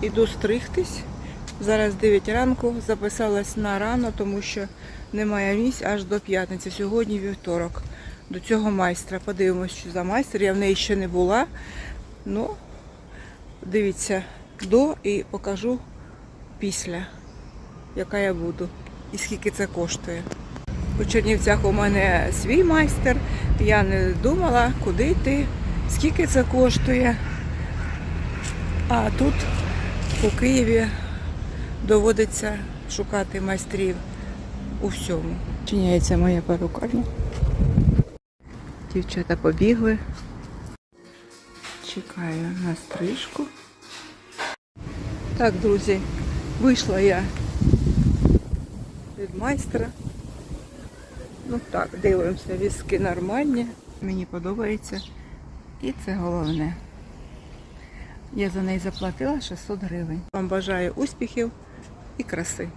Іду стригтись. Зараз 9 ранку, записалась на рано, тому що немає місць аж до п'ятниці. Сьогодні вівторок. До цього майстра. Подивимось, що за майстер. Я в неї ще не була. Ну, дивіться до і покажу після, яка я буду і скільки це коштує. У Чернівцях у мене свій майстер. Я не думала, куди йти, скільки це коштує. А тут у Києві доводиться шукати майстрів у всьому. Чиняється моя перукарня. Дівчата побігли. Чекаю на стрижку. Так, друзі, вийшла я від майстра. Ну так, дивимося, візки нормальні. Мені подобається. І це головне. Я за неї заплатила 600 гривень. Вам бажаю успіхів і краси.